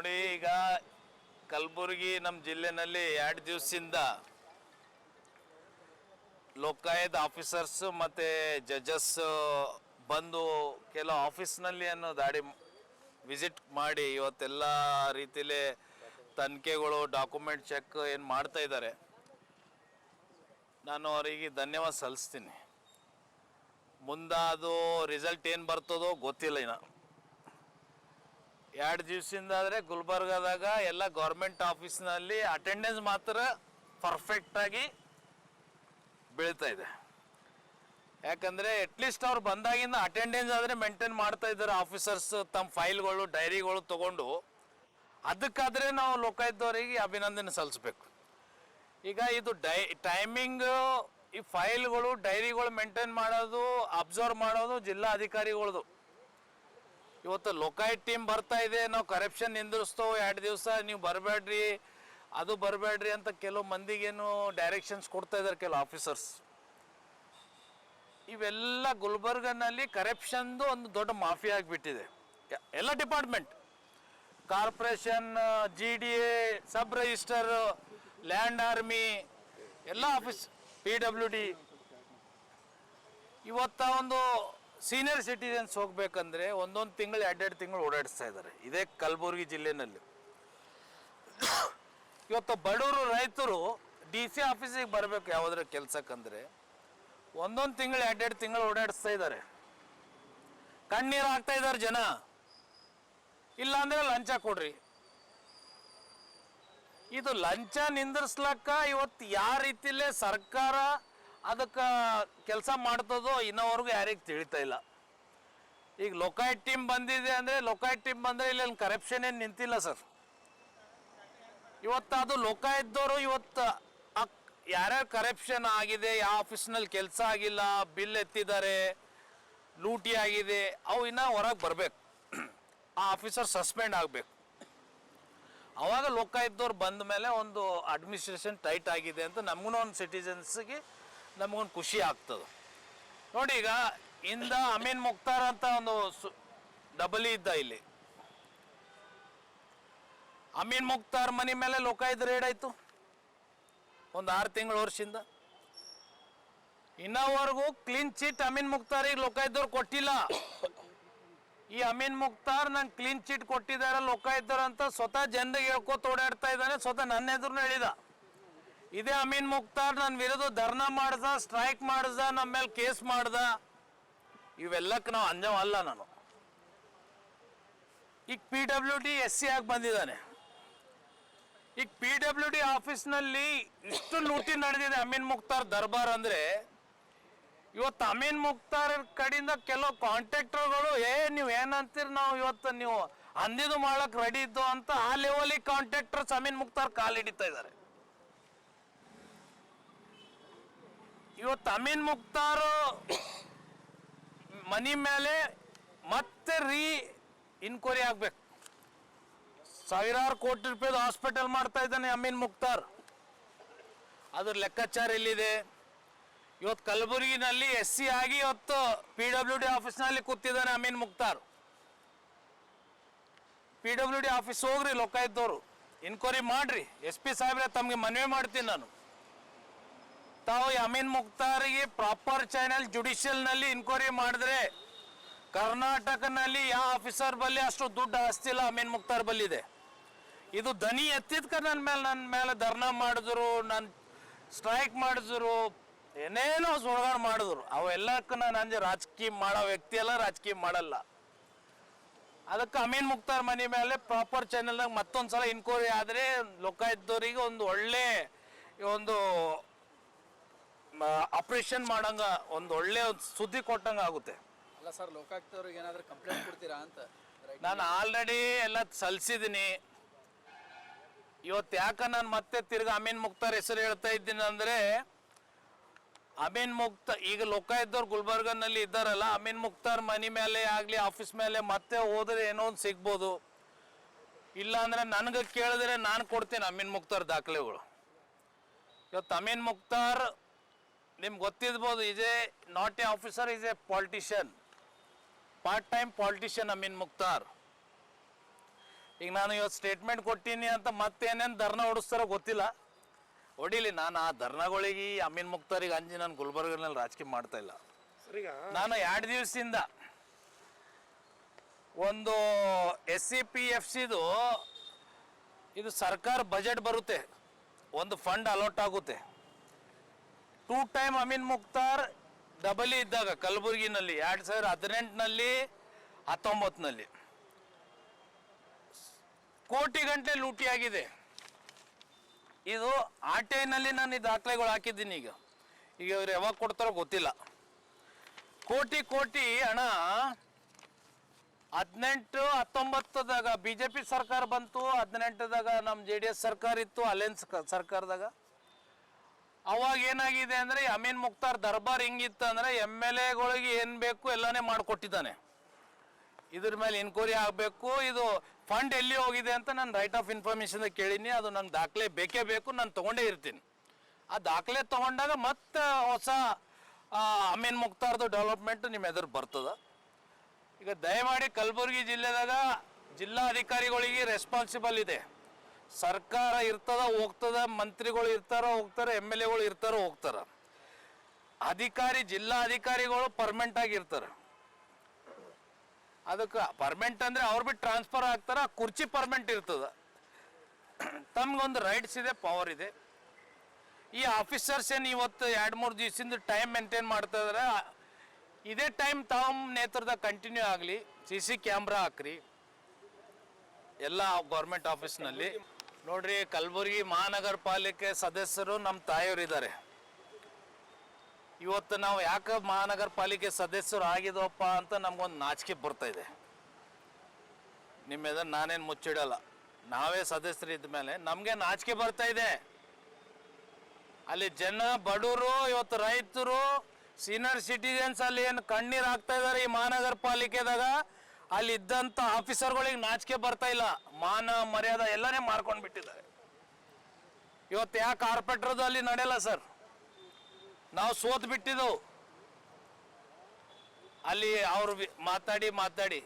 ನೋಡಿ, ಈಗ ಕಲಬುರಗಿ ನಮ್ಮ ಜಿಲ್ಲೆನಲ್ಲಿ ಎರಡು ದಿವಸದಿಂದ ಲೋಕಾಯುಕ್ತ ಆಫೀಸರ್ಸ್ ಮತ್ತು ಜಜಸ್ ಬಂದು ಕೆಲವು ಆಫೀಸ್ನಲ್ಲಿ ಅನ್ನೋ ದಾಡಿ ವಿಸಿಟ್ ಮಾಡಿ ಇವತ್ತೆಲ್ಲ ರೀತಿಲಿ ತನಿಖೆಗಳು, ಡಾಕ್ಯುಮೆಂಟ್ ಚೆಕ್ ಏನು ಮಾಡ್ತಾ ಇದ್ದಾರೆ. ನಾನು ಅವರಿಗೆ ಧನ್ಯವಾದ ಸಲ್ಲಿಸ್ತೀನಿ. ಮುಂದಾದು ರಿಸಲ್ಟ್ ಏನು ಬರ್ತದೋ ಗೊತ್ತಿಲ್ಲ ಇನ್ನು. ಎರಡು ದಿವಸದಿಂದ ಆದರೆ ಗುಲ್ಬರ್ಗಾದಾಗ ಎಲ್ಲ ಗೌರ್ಮೆಂಟ್ ಆಫೀಸ್ನಲ್ಲಿ ಅಟೆಂಡೆನ್ಸ್ ಮಾತ್ರ ಪರ್ಫೆಕ್ಟಾಗಿ ಬೀಳ್ತಾ ಇದೆ. ಯಾಕಂದರೆ ಅಟ್ಲೀಸ್ಟ್ ಅವ್ರು ಬಂದಾಗಿಂದ ಅಟೆಂಡೆನ್ಸ್ ಆದರೆ ಮೇಂಟೈನ್ ಮಾಡ್ತಾ ಇದ್ದಾರೆ ಆಫೀಸರ್ಸ್ ತಮ್ಮ ಫೈಲ್ಗಳು ಡೈರಿಗಳು ತಗೊಂಡು. ಅದಕ್ಕಾದರೆ ನಾವು ಲೋಕಾಯುಕ್ತವರಿಗೆ ಅಭಿನಂದನೆ ಸಲ್ಲಿಸ್ಬೇಕು. ಈಗ ಇದು ಡೈ ಟೈಮಿಂಗ್ ಈ ಫೈಲ್ಗಳು ಡೈರಿಗಳು ಮೇಂಟೈನ್ ಮಾಡೋದು ಅಬ್ಸರ್ವ್ ಮಾಡೋದು ಜಿಲ್ಲಾ ಅಧಿಕಾರಿಗಳದು ಇವತ್ತು ಲೋಕಾಯುಕ್ತ ಟೀಮ್ ಬರ್ತಾ ಇದೆ ನಾವು ಕರಪ್ಷನ್ ನಿಂದಿರಿಸ್ತೋ ಎರಡು ದಿವಸ, ನೀವು ಬರಬೇಡ್ರಿ ಅದು ಬರಬೇಡ್ರಿ ಅಂತ ಕೆಲವು ಮಂದಿಗೇನು ಡೈರೆಕ್ಷನ್ಸ್ ಕೊಡ್ತಾ ಇದ್ದಾರೆ ಕೆಲವು ಆಫೀಸರ್ಸ್ ಇವೆಲ್ಲ ಗುಲ್ಬರ್ಗನಲ್ಲಿ ಕರಪ್ಷನ್ದು ಒಂದು ದೊಡ್ಡ ಮಾಫಿಯಾ ಆಗಿಬಿಟ್ಟಿದೆ. ಎಲ್ಲ department corporation G D A sub register land army ಎಲ್ಲ ಆಫೀಸ್ ಪಿ ಡಬ್ಲ್ಯೂ ಡಿ ಇವತ್ತ ಒಂದು ಸೀನಿಯರ್ ಸಿಟಿಸನ್ಸ್ ಹೋಗ್ಬೇಕಂದ್ರೆ ಒಂದೊಂದು ತಿಂಗಳು, ಎರಡೆರಡು ತಿಂಗಳು ಓಡಾಡಿಸ್ತಾ ಇದ್ದಾರೆ. ಇದೇ ಕಲಬುರಗಿ ಜಿಲ್ಲೆನಲ್ಲಿ. ಇವತ್ತು ಬಡವರು ರೈತರು ಡಿ ಸಿ ಆಫೀಸಿಗೆ ಬರಬೇಕು ಯಾವುದ್ರ ಕೆಲಸಕ್ಕಂದ್ರೆ. ಒಂದೊಂದು ತಿಂಗಳು, ಎರಡೆರಡು ತಿಂಗಳು ಓಡಾಡಿಸ್ತಾ ಇದ್ದಾರೆ. ಕಣ್ಣೀರು ಹಾಕ್ತಾ ಇದ್ದಾರೆ ಜನ. ಇಲ್ಲಾಂದ್ರೆ ಲಂಚ ಕೊಡ್ರಿ. ಇದು ಲಂಚ ನಿಂದ್ರಿಸ್ಲಕ್ಕ ಇವತ್ತು ಯಾವ ರೀತಿಲೇ ಸರ್ಕಾರ ಅದಕ್ಕೆ ಕೆಲಸ ಮಾಡ್ತದೋ ಇನ್ನೋವರೆಗೂ ಯಾರಿಗೆ ತಿಳಿತಾ ಇಲ್ಲ. ಈಗ ಲೋಕಾಯುಕ್ತ ಟೀಮ್ ಬಂದಿದೆ ಅಂದರೆ ಲೋಕಾಯುಕ್ತ ಟೀಮ್ ಬಂದರೆ ಇಲ್ಲಿ ಕರಪ್ಷನ್ ಏನು ನಿಂತಿಲ್ಲ ಸರ್ ಇವತ್ತು ಅದು ಲೋಕಾಯುಕ್ತದವರು ಇವತ್ತು ಯಾರ್ಯಾರು ಕರಪ್ಷನ್ ಆಗಿದೆ, ಯಾವ ಆಫೀಸ್ನಲ್ಲಿ ಕೆಲಸ ಆಗಿಲ್ಲ ಬಿಲ್ ಎತ್ತಿದ್ದಾರೆ, ಲೂಟಿ ಆಗಿದೆ, ಅವು ಇನ್ನೂ ಹೊರಗೆ ಬರಬೇಕು. ಆ ಆಫೀಸರ್ ಸಸ್ಪೆಂಡ್ ಆಗಬೇಕು. ಅವಾಗ ಲೋಕಾಯುಕ್ತವ್ರು ಬಂದ ಮೇಲೆ ಒಂದು ಅಡ್ಮಿನಿಸ್ಟ್ರೇಷನ್ ಟೈಟ್ ಆಗಿದೆ ಅಂತ ನಮಗೂ ಒಂದು ಸಿಟಿಸನ್ಸ್ಗೆ ನಮಗೊಂದು ಖುಷಿ ಆಗ್ತದೆ. ನೋಡಿ ಈಗ ಇಂದ ಅಮೀನ್ ಮುಕ್ತಾರ್ ಅಂತ ಒಂದು ಸು, ಡಬಲಿ ಇದ್ದ ಇಲ್ಲಿ. ಅಮೀನ್ ಮುಕ್ತಾರ್ ಮನೆ ಮೇಲೆ ಲೋಕಾಯುಕ್ತ ರೇಡ್ ಆಯಿತು ಒಂದು ಆರು ತಿಂಗಳ ವರ್ಷದಿಂದ ಇನ್ನವರೆಗೂ ಕ್ಲೀನ್ ಚಿಟ್ ಅಮೀನ್ ಮುಕ್ತಾರಿಗೆ ಲೋಕಾಯುಕ್ತವ್ರು ಕೊಟ್ಟಿಲ್ಲ. ಈ ಅಮೀನ್ ಮುಕ್ತಾರ್ ನನ್ ಕ್ಲೀನ್ ಚಿಟ್ ಕೊಟ್ಟಿದ್ದಾರೆ ಲೋಕಾಯುಕ್ತರು ಅಂತ ಸ್ವತಃ ಜನರಿಗೆ ಹೇಳ್ಕೊತ ಓಡಾಡ್ತಾ ಇದ್ದಾನೆ, ಸ್ವತಃ ನನ್ನ ಎದುರು ಹೇಳಿದ. ಇದೇ ಅಮೀನ್ ಮುಕ್ತಾರ್ ನನ್ನ ವಿರುದ್ಧ ಧರ್ನಾ ಮಾಡ್ದ, ಸ್ಟ್ರೈಕ್ ಮಾಡ್ದ ನಮ್ಮ ಮೇಲೆ ಕೇಸ್ ಮಾಡ್ದ. ಇವೆಲ್ಲಕ್ಕೆ ನಾವು ಅಂಜವಲ್ಲ ನಾನು. ಈಗ P W D S C ಆಗಿ ಬಂದಿದ್ದಾನೆ. ಈಗ ಪಿ ಡಬ್ಲ್ಯೂ ಡಿ ಆಫೀಸ್ನಲ್ಲಿ ಇಷ್ಟು ಲೂಟಿ ನಡೆದಿದೆ ಅಮೀನ್ ಮುಕ್ತಾರ್ ದರ್ಬಾರ್ ಅಂದರೆ, ಇವತ್ತು ಅಮೀನ್ ಮುಕ್ತಾರ್ ಕಡೆಯಿಂದ ಕೆಲವು ಕಾಂಟ್ರಾಕ್ಟರ್ಗಳು ಏ, ನೀವು ಏನಂತೀರಿ ನಾವು ಇವತ್ತು ನೀವು ಅಂದಿದ್ದು ಮಾಡಕ್ ರೆಡಿ ಇದ್ದು ಅಂತ ಆ ಲೆವೆಲಿಗೆ ಕಾಂಟ್ರಾಕ್ಟರ್ಸ್ ಅಮೀನ್ ಮುಕ್ತಾರ್ ಕಾಲು ಹಿಡಿತಾ ಇದ್ದಾರೆ. ಇವತ್ತು ಅಮೀನ್ ಮುಕ್ತಾರ್ ಮನಿ ಮೇಲೆ ಮತ್ತೆ ರೀ ಇನ್ಕ್ವೈರಿ ಆಗ್ಬೇಕು. ಸಾವಿರಾರು ಕೋಟಿ ರೂಪಾಯಿದು ಹಾಸ್ಪಿಟಲ್ ಮಾಡ್ತಾ ಇದ್ದಾನೆ ಅಮೀನ್ ಮುಕ್ತಾರ್. ಅದ್ರ ಲೆಕ್ಕಾಚಾರ ಎಲ್ಲಿದೆ? ಇವತ್ತು ಕಲಬುರಗಿನಲ್ಲಿ ಎಸ್ ಸಿ ಆಗಿ ಇವತ್ತು ಪಿ ಡಬ್ಲ್ಯೂ ಡಿ ಆಫೀಸ್ನಲ್ಲಿ ಕೂತಿದ್ದಾನೆ Amin Mukhtar. P W D office ಹೋಗ್ರಿ, ಲೋಕಾಯುಕ್ತವ್ರು. ಇನ್ಕ್ವೈರಿ ಮಾಡ್ರಿ. ಎಸ್ ಪಿ ಸಾಹೇಬ್ರೆ, ತಮಗೆ ಮನವಿ ಮಾಡ್ತೀನಿ ನಾನು. ತಾವು ಅಮೀನ್ ಮುಕ್ತಾರಿಗೆ ಪ್ರಾಪರ್ ಚಾನೆಲ್ ಜುಡಿಷಿಯಲ್ನಲ್ಲಿ ಇನ್ಕ್ವೈರಿ ಮಾಡಿದ್ರೆ ಕರ್ನಾಟಕನಲ್ಲಿ ಯಾವ ಆಫೀಸರ್ ಬಲ್ಲಿ ಅಷ್ಟು ದುಡ್ಡು ಆಸ್ತಿಲ್ಲ ಅಮೀನ್ ಮುಕ್ತಾರ್ ಬಲ್ಲಿದೆ. ಇದು ದನಿ ಎತ್ತಿದ್ಕ ನನ್ನ ಮೇಲೆ ನನ್ನ ಮೇಲೆ ಧರ್ನಾ ಮಾಡಿದ್ರು ನನ್ನ ಸ್ಟ್ರೈಕ್ ಮಾಡಿದ್ರು, ಏನೇನೋ ಸುಳ್ಗಾರ ಮಾಡಿದ್ರು. ಅವೆಲ್ಲಕ್ಕೂ ನಾನು ರಾಜಕೀಯ ಮಾಡೋ ವ್ಯಕ್ತಿ ಅಲ್ಲ, ರಾಜಕೀಯ ಮಾಡಲ್ಲ. ಅದಕ್ಕೆ ಅಮೀನ್ ಮುಕ್ತಾರ್ ಮನೆ ಮೇಲೆ ಪ್ರಾಪರ್ ಚಾನೆಲ್ನಾಗ ಮತ್ತೊಂದು ಸಲ ಇನ್ಕ್ವೈರಿ ಆದರೆ ಲೋಕಾಯುಕ್ತವರಿಗೆ ಒಂದು ಒಳ್ಳೆ ಒಂದು ಆಪರೇಷನ್ ಮಾಡಂಗ ಒಂದು ಒಳ್ಳೆ ಒಂದು ಸುದ್ದಿ ಕೊಟ್ಟಂಗೆ ಆಗುತ್ತೆ. ಅಲ್ಲ ಸರ್ ಲೋಕಾಯುಕ್ತವ್ರಿಗೆ ಏನಾದರೂ ಕಂಪ್ಲೇಂಟ್ ಕೊಡ್ತೀರಾ ಅಂತ? ನಾನು ಆಲ್ರೆಡಿ ಎಲ್ಲ ಸಲ್ಲಿಸಿದ್ದೀನಿ ಇವತ್ತು ಯಾಕೆ ನಾನು ಮತ್ತೆ ತಿರ್ಗಿ ಅಮೀನ್ ಮುಕ್ತಾರ್ ಹೆಸರು ಹೇಳ್ತಾ ಇದ್ದೀನಿ ಅಂದರೆ ಅಮೀನ್ ಮುಕ್ತ ಈಗ ಲೋಕಾಯುಕ್ತವ್ರು ಗುಲ್ಬರ್ಗನಲ್ಲಿ ಇದ್ದಾರಲ್ಲ ಅಮೀನ್ ಮುಕ್ತಾರ್ ಮನೆ ಮೇಲೆ ಆಗಲಿ ಆಫೀಸ್ ಮೇಲೆ ಮತ್ತೆ ಹೋದ್ರೆ ಏನೋ ಒಂದು ಸಿಗ್ಬೋದು. ಇಲ್ಲ ಅಂದ್ರೆ ನನಗೆ ಕೇಳಿದ್ರೆ ನಾನು ಕೊಡ್ತೀನಿ ಅಮೀನ್ ಮುಕ್ತಾರ್ ದಾಖಲೆಗಳು. ಇವತ್ತು ಅಮೀನ್ ಮುಕ್ತಾರ್ ನಿಮ್ಗೆ ಗೊತ್ತಿರ್ಬೋದು a not a officer is a politician part time politician Amin Mukhtar ಈಗ ನಾನು ಇವತ್ತು ಸ್ಟೇಟ್ಮೆಂಟ್ ಕೊಟ್ಟೀನಿ ಅಂತ ಮತ್ತೇನೇನು ಧರ್ನ ಹೊಡಿಸ್ತಾರೋ ಗೊತ್ತಿಲ್ಲ. ಹೊಡಿಲಿ ನಾನು ಆ ಧರ್ನಗಳಿಗೆ ಅಮೀನ್ ಮುಕ್ತಾರಿಗೆ ಅಂಜಿ ನಾನು ಗುಲ್ಬರ್ಗನಲ್ಲಿ ರಾಜಕೀಯ ಮಾಡ್ತಾ ಇಲ್ಲ. ನಾನು ಎರಡು ದಿವಸದಿಂದ ಒಂದು ಎಸ್ ಸಿ ಪಿ ಎಫ್ ಸಿದು ಇದು ಸರ್ಕಾರ ಬಜೆಟ್ ಬರುತ್ತೆ. ಒಂದು ಫಂಡ್ ಅಲಾಟ್ ಆಗುತ್ತೆ. ಟೂ ಟೈಮ್ ಅಮೀನ್ ಮುಕ್ತಾರ್ ಡಬಲಿ ಇದ್ದಾಗ, ಕಲಬುರಗಿನಲ್ಲಿ, ಎರಡು ಸಾವಿರ ಹದಿನೆಂಟನಲ್ಲಿ ಹತ್ತೊಂಬತ್ತನಲ್ಲಿ ಕೋಟಿ ಗಂಟೆ ಲೂಟಿ ಆಗಿದೆ ಇದು ಆಟೆನಲ್ಲಿ ನಾನು ಈ ದಾಖಲೆಗಳು ಹಾಕಿದ್ದೀನಿ ಈಗ. ಈಗ ಅವ್ರು ಯಾವಾಗ ಕೊಡ್ತಾರೋ ಗೊತ್ತಿಲ್ಲ. ಕೋಟಿ ಕೋಟಿ ಹಣ, ಹದಿನೆಂಟು, ಹತ್ತೊಂಬತ್ತದಾಗ ಬಿ ಜೆ ಪಿ ಸರ್ಕಾರ ಬಂತು, ಹದಿನೆಂಟದಾಗ ನಮ್ಮ ಜೆ ಡಿ ಎಸ್ ಸರ್ಕಾರ ಇತ್ತು, ಅಲೆನ್ಸ್ ಸರ್ಕಾರದಾಗ. ಅವಾಗ ಏನಾಗಿದೆ ಅಂದರೆ ಅಮೀನ್ ಮುಕ್ತಾರ್ ದರ್ಬಾರ್ ಹೆಂಗಿತ್ತು ಅಂದ್ರೆ ಎಂ ಎಲ್ ಎಗಳಿಗೆ ಏನು ಬೇಕು ಎಲ್ಲನೇ ಮಾಡಿಕೊಟ್ಟಿದ್ದಾನೆ. ಇದ್ರ ಮೇಲೆ ಇನ್ಕ್ವೈರಿ ಆಗಬೇಕು, ಇದು ಫಂಡ್ ಎಲ್ಲಿ ಹೋಗಿದೆ ಅಂತ ನಾನು ರೈಟ್ ಆಫ್ ಇನ್ಫಾರ್ಮೇಷನ್ ಕೇಳೀನಿ, ಅದು ನಂಗೆ ದಾಖಲೆ ಬೇಕೇ ಬೇಕು, ನಾನು ತೊಗೊಂಡೇ ಇರ್ತೀನಿ. ಆ ದಾಖಲೆ ತಗೊಂಡಾಗ ಮತ್ತೆ ಹೊಸ ಅಮೀನ್ ಮುಕ್ತಾರ್ದು ಡೆವಲಪ್ಮೆಂಟ್ ನಿಮ್ಮ ಎದುರು ಬರ್ತದೆ. ಈಗ ದಯಮಾಡಿ ಕಲಬುರಗಿ ಜಿಲ್ಲೆದಾಗ ಜಿಲ್ಲಾಧಿಕಾರಿಗಳಿಗೆ ರೆಸ್ಪಾನ್ಸಿಬಲ್ ಇದೆ. ಸರ್ಕಾರ ಇರ್ತದ ಹೋಗ್ತದ, ಮಂತ್ರಿಗಳು ಇರ್ತಾರ ಹೋಗ್ತಾರೆ, ಎಂ ಎಲ್ ಎಗಳು ಇರ್ತಾರ ಹೋಗ್ತಾರ. ಅಧಿಕಾರಿ ಜಿಲ್ಲಾ ಅಧಿಕಾರಿಗಳು ಪರ್ಮನೆಂಟ್ ಆಗಿ ಇರ್ತಾರೆ. ಅದಕ್ಕೆ ಪರ್ಮನೆಂಟ್ ಅಂದ್ರೆ ಅವ್ರು ಬಿಟ್ಟು ಟ್ರಾನ್ಸ್ಫರ್ ಆಗ್ತಾರೆ ಕುರ್ಚಿ ಪರ್ಮನೆಂಟ್ ಇರ್ತದ. ತಮ್ಗೊಂದು ರೈಟ್ಸ್ ಇದೆ ಪವರ್ ಇದೆ. ಈ ಆಫೀಸರ್ಸ್ ಏನು ಇವತ್ತು ಎರಡು ಮೂರು ದಿವಸದಿಂದ ಟೈಮ್ ಮೇಂಟೈನ್ ಮಾಡ್ತಾ ಇದ್ರೆ, ಇದೇ ಟೈಮ್ ತಾವು ನೇತೃತ್ವ ಕಂಟಿನ್ಯೂ ಆಗಲಿ ಸಿ ಸಿ ಕ್ಯಾಮ್ರಾ ಹಾಕ್ರಿ, ಎಲ್ಲ ಗೌರ್ಮೆಂಟ್ ಆಫೀಸ್ನಲ್ಲಿ ನೋಡ್ರಿ, ಕಲಬುರಗಿ ಮಹಾನಗರ ಪಾಲಿಕೆ ಸದಸ್ಯರು ನಮ್ಮ ತಾಯಿಯವರು ಇದ್ದಾರೆ ಇವತ್ತು ನಾವು ಯಾಕೆ ಮಹಾನಗರ ಪಾಲಿಕೆ ಸದಸ್ಯರು ಆಗಿದೋಪ್ಪ ಅಂತ ನಮ್ಗೊಂದು ನಾಚಿಕೆ ಬರ್ತಾ ಇದೆ. ನಿಮ್ಮ ಎದುರು ನಾನೇನು ಮುಚ್ಚಿಡಲ್ಲ. ನಾವೇ ಸದಸ್ಯರು ಇದ್ದ ಮೇಲೆ ನಮಗೆ ನಾಚಿಕೆ ಬರ್ತಾ ಇದೆ. ಅಲ್ಲಿ ಜನ, ಬಡವರು, ಇವತ್ತು ರೈತರು ಸೀನಿಯರ್ ಸಿಟಿಜನ್ಸ್ ಅಲ್ಲಿ ಏನು ಕಣ್ಣೀರು ಹಾಕ್ತಾ ಇದಾರೆ ಈ ಮಹಾನಗರ ಪಾಲಿಕೆದಾಗ ಅಲ್ಲಿ ಇದ್ದಂತ ಆಫೀಸರ್ಗಳಿಗೆ ನಾಚಿಕೆ ಬರ್ತಾ ಇಲ್ಲ. ಮಾನ, ಮರ್ಯಾದ ಎಲ್ಲನೇ ಮಾರ್ಕೊಂಡು ಬಿಟ್ಟಿದ್ದಾರೆ. ಇವತ್ತು ಯಾ ಕಾರ್ಪೆಟ್ರದ್ದು ಅಲ್ಲಿ ನಡೆಯಲ್ಲ ಸರ್? ನಾವು ಸೋತ್ ಬಿಟ್ಟಿದ್ದೆವು ಅಲ್ಲಿ ಅವರು ಮಾತಾಡಿ ಮಾತಾಡಿ.